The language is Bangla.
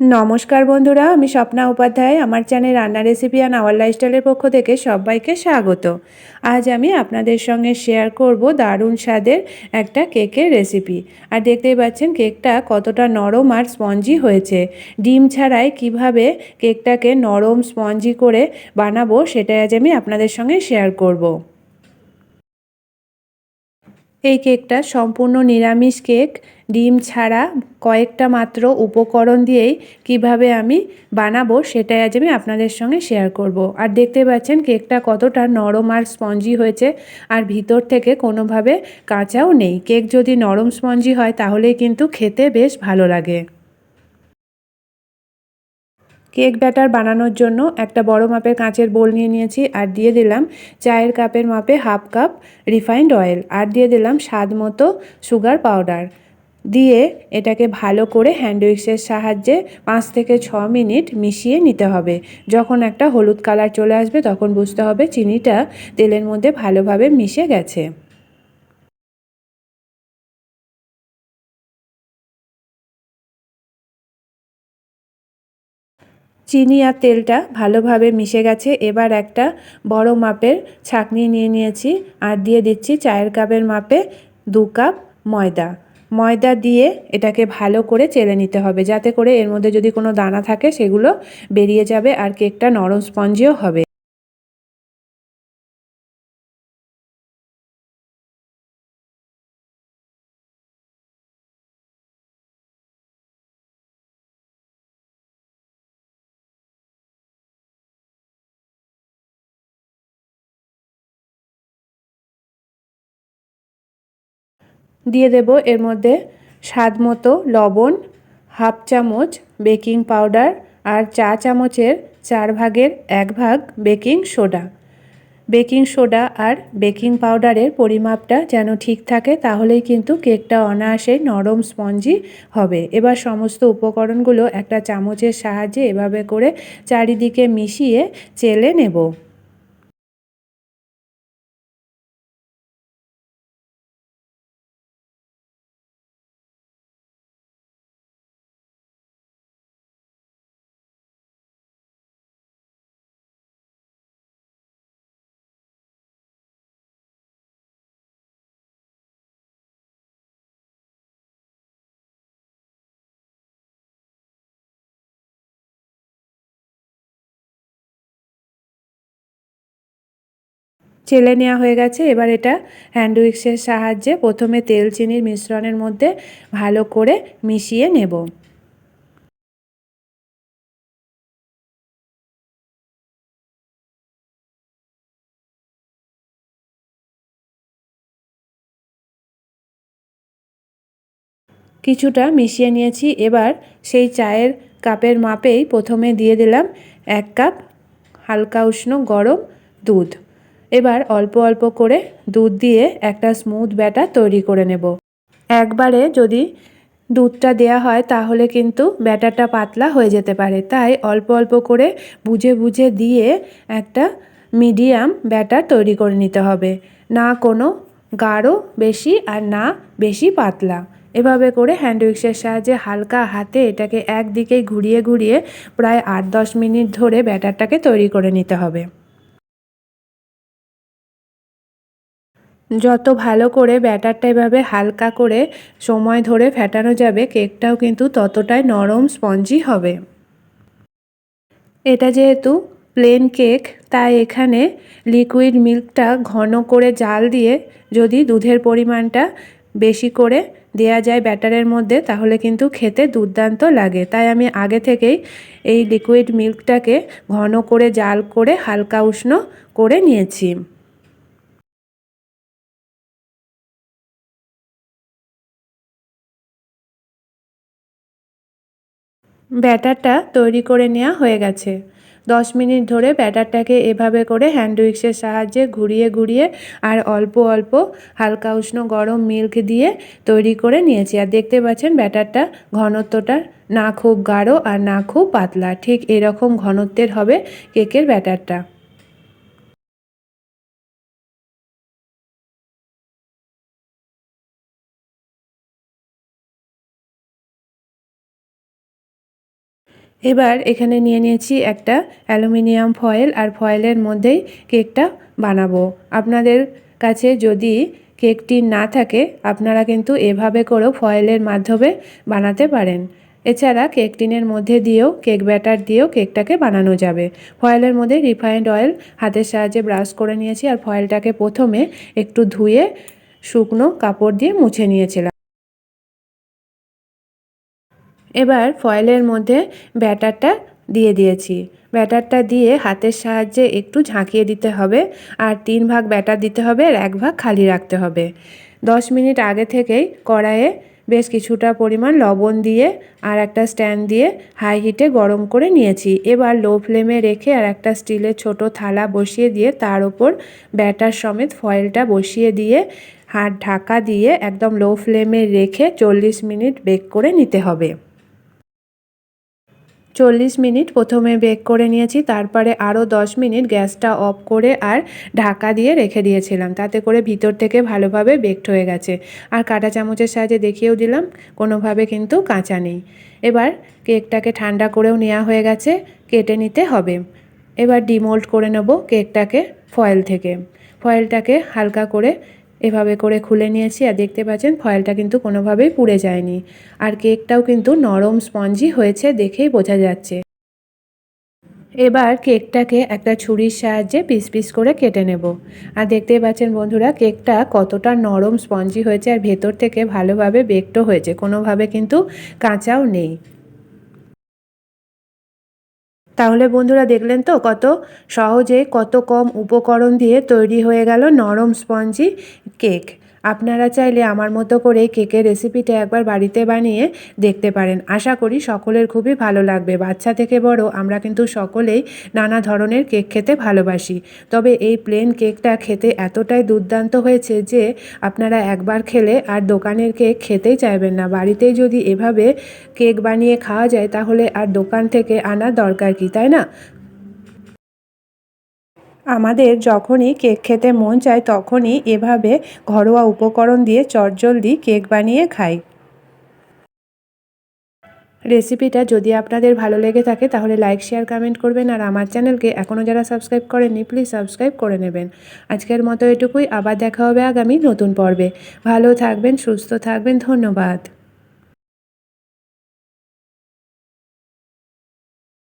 নমস্কার বন্ধুরা, আমি স্বপ্না উপাধ্যায়। আমার চ্যানেল রান্না রেসিপি অ্যান্ড আওয়ার লাইফস্টাইলের পক্ষ থেকে সবাইকে স্বাগত। আজ আমি আপনাদের সঙ্গে শেয়ার করব দারুণ স্বাদের একটা কেকের রেসিপি। আর দেখতেই পাচ্ছেন, কেকটা কতটা নরম আর স্পঞ্জি হয়েছে। ডিম ছাড়াই কীভাবে কেকটাকে নরম স্পঞ্জি করে বানাবো, সেটাই আজ আমি আপনাদের সঙ্গে শেয়ার করব। এই কেকটা সম্পূর্ণ নিরামিষ কেক। ডিম ছাড়া কয়েকটা মাত্র উপকরণ দিয়েই কীভাবে আমি বানাবো সেটাই আজ আমি আপনাদের সঙ্গে শেয়ার করব। আর দেখতে পাচ্ছেন কেকটা কতটা নরম আর স্পঞ্জি হয়েছে আর ভিতর থেকে কোনোভাবে কাঁচাও নেই। কেক যদি নরম স্পঞ্জি হয় তাহলেই কিন্তু খেতে বেশ ভালো লাগে। কেক ব্যাটার বানানোর জন্য একটা বড় মাপের কাঁচের বোল নিয়ে নিয়েছি আর দিয়ে দিলাম চায়ের কাপের মাপে হাফ কাপ রিফাইন্ড অয়েল আর দিয়ে দিলাম স্বাদ মতো সুগার পাউডার। দিয়ে এটাকে ভালো করে হ্যান্ড উইক্সের সাহায্যে পাঁচ থেকে ছ মিনিট মিশিয়ে নিতে হবে। যখন একটা হলুদ কালার চলে আসবে তখন বুঝতে হবে চিনিটা তেলের মধ্যে ভালোভাবে মিশে গেছে। চিনি আর তেলটা ভালোভাবে মিশে গেছে। এবার একটা বড় মাপের ছাঁকনি নিয়ে নিয়েছি আর দিয়ে দিচ্ছি চায়ের কাপের মাপে দু কাপ ময়দা। ময়দা দিয়ে এটাকে ভালো করে চেলে নিতে হবে, যাতে করে এর মধ্যে যদি কোনো দানা থাকে সেগুলো বেরিয়ে যাবে আর কেকটা নরম স্পঞ্জিও হবে। দিয়ে দেব। এর মধ্যে স্বাদ মতো লবণ, হাফ চামচ বেকিং পাউডার আর চা চামচের চার ভাগের এক ভাগ বেকিং সোডা। বেকিং সোডা আর বেকিং পাউডারের পরিমাপটা যেন ঠিক থাকে, তাহলেই কিন্তু কেকটা অনায়াসে নরম স্পঞ্জি হবে। এবার সমস্ত উপকরণগুলো একটা চামচের সাহায্যে এভাবে করে চারিদিকে মিশিয়ে চেলে নেব। চেলে নেওয়া হয়ে গেছে। এবার এটা হ্যান্ড উইক্সের সাহায্যে প্রথমে তেল চিনির মিশ্রণের মধ্যে ভালো করে মিশিয়ে নেব। কিছুটা মিশিয়ে নিয়েছি। এবার সেই চায়ের কাপের মাপেই প্রথমে দিয়ে দিলাম এক কাপ হালকা উষ্ণ গরম দুধ। এবার অল্প অল্প করে দুধ দিয়ে একটা স্মুথ ব্যাটার তৈরি করে নেব। একবারে যদি দুধটা দেয়া হয় তাহলে কিন্তু ব্যাটারটা পাতলা হয়ে যেতে পারে। তাই অল্প অল্প করে বুঝে বুঝে দিয়ে একটা মিডিয়াম ব্যাটার তৈরি করে নিতে হবে। না কোনো গাঢ় বেশি আর না বেশি পাতলা। এভাবে করে হ্যান্ড উইক্সের সাহায্যে হালকা হাতে এটাকে একদিকেই ঘুরিয়ে ঘুরিয়ে প্রায় আট দশ মিনিট ধরে ব্যাটারটাকে তৈরি করে নিতে হবে। যত ভালো করে ব্যাটারটা এভাবে হালকা করে সময় ধরে ফেটানো যাবে, কেকটাও কিন্তু ততটাই নরম, স্পঞ্জি হবে। এটা যেহেতু প্লেন কেক তাই এখানে লিকুইড মিল্কটা ঘন করে জাল দিয়ে যদি দুধের পরিমাণটা বেশি করে দেয়া যায় ব্যাটারের মধ্যে, তাহলে কিন্তু খেতে দুর্দান্ত লাগে। তাই আমি আগে থেকেই এই লিকুইড মিল্কটাকে ঘন করে জাল করে হালকা উষ্ণ করে নিয়েছি। ব্যাটারটা তৈরি করে নেওয়া হয়ে গেছে। দশ মিনিট ধরে ব্যাটারটাকে এভাবে করে হ্যান্ড উইক্সের সাহায্যে ঘুরিয়ে ঘুরিয়ে আর অল্প অল্প হালকা উষ্ণ গরম মিল্ক দিয়ে তৈরি করে নিয়েছি। আর দেখতে পাচ্ছেন ব্যাটারটা ঘনত্বটা না খুব গাঢ় আর না খুব পাতলা। ঠিক এরকম ঘনত্বের হবে কেকের ব্যাটারটা। এবার এখানে নিয়ে নিয়েছি একটা অ্যালুমিনিয়াম ফয়েল আর ফয়েলের মধ্যেই কেকটা বানাবো। আপনাদের কাছে যদি কেকটি না থাকে, আপনারা কিন্তু এভাবে করেও ফয়েলের মাধ্যমে বানাতে পারেন। এছাড়া কেক টিনের মধ্যে দিয়েও, কেক ব্যাটার দিয়েও কেকটাকে বানানো যাবে। ফয়েলের মধ্যে রিফাইন্ড অয়েল হাতের সাহায্যে ব্রাশ করে নিয়েছি আর ফয়েলটাকে প্রথমে একটু ধুয়ে শুকনো কাপড় দিয়ে মুছে নিয়েছিলাম। এবার ফয়েলের মধ্যে ব্যাটারটা দিয়ে দিয়েছি। ব্যাটারটা দিয়ে হাতের সাহায্যে একটু ঝাঁকিয়ে দিতে হবে আর তিন ভাগ ব্যাটার দিতে হবে আর এক ভাগ খালি রাখতে হবে। দশ মিনিট আগে থেকেই কড়াইয়ে বেশ কিছুটা পরিমাণ লবণ দিয়ে আর একটা স্ট্যান্ড দিয়ে হাই হিটে গরম করে নিয়েছি। এবার লো ফ্লেমে রেখে আর একটা স্টিলের ছোট থালা বসিয়ে দিয়ে তার ওপর ব্যাটার সমেত ফয়েলটা বসিয়ে দিয়ে হাত ঢাকা দিয়ে একদম লো ফ্লেমে রেখে চল্লিশ মিনিট বেক করে নিতে হবে। চল্লিশ মিনিট প্রথমে বেক করে নিয়েছি, তারপরে আরও দশ মিনিট গ্যাসটা অফ করে আর ঢাকা দিয়ে রেখে দিয়েছিলাম। তাতে করে ভিতর থেকে ভালোভাবে বেকড হয়ে গেছে। আর কাঁটা চামচের সাহায্যে দেখিয়েও দিলাম, কোনোভাবে কিন্তু কাঁচা নেই। এবার কেকটাকে ঠান্ডা করেও নেওয়া হয়ে গেছে, কেটে নিতে হবে। এবার ডিমোল্ড করে নেব কেকটাকে ফয়েল থেকে। ফয়েলটাকে হালকা করে এভাবে করে খুলে নিয়েছি আর দেখতে পাচ্ছেন ফয়েলটা কিন্তু কোনোভাবেই পুড়ে যায়নি। আর কেকটাও কিন্তু নরম স্পঞ্জি হয়েছে দেখেই বোঝা যাচ্ছে। এবার কেকটাকে একটা ছুরির সাহায্যে পিস পিস করে কেটে নেব। আর দেখতেই পাচ্ছেন বন্ধুরা, কেকটা কতটা নরম স্পঞ্জি হয়েছে আর ভেতর থেকে ভালোভাবে বেকটো হয়েছে। কোনোভাবে কিন্তু কাঁচাও নেই। তাহলে বন্ধুরা দেখলেন তো কত সহজে কত কম উপকরণ দিয়ে তৈরি হয়ে গেল নরম স্পঞ্জি কেক। আপনারা চাইলে আমার মতো করে কেকের রেসিপিটা একবার বাড়িতে বানিয়ে দেখতে পারেন। আশা করি সকলের খুবই ভালো লাগবে। বাচ্চা থেকে বড় আমরা কিন্তু সকলেই নানা ধরনের কেক খেতে ভালোবাসি। তবে এই প্লেন কেকটা খেতে এতটাই দুর্দান্ত হয়েছে যে আপনারা একবার খেলে আর দোকানের কেক খেতেই চাইবেন না। বাড়িতেই যদি এভাবে কেক বানিয়ে খাওয়া যায় তাহলে আর দোকান থেকে আনার দরকার কি, তাই না? আমাদের যখনই কেক খেতে মন চায়, তখনই এভাবে ঘরোয়া উপকরণ দিয়ে চটজলদি কেক বানিয়ে খাই। রেসিপিটা যদি আপনাদের ভালো লেগে থাকে, তাহলে লাইক, শেয়ার, কমেন্ট করবেন। আর আমার চ্যানেলকে এখনও যারা সাবস্ক্রাইব করেননি, প্লিজ সাবস্ক্রাইব করে নেবেন। আজকের মতো এটুকুই। আবার দেখা হবে আগামী নতুন পর্বে। ভালো থাকবেন, সুস্থ থাকবেন। ধন্যবাদ।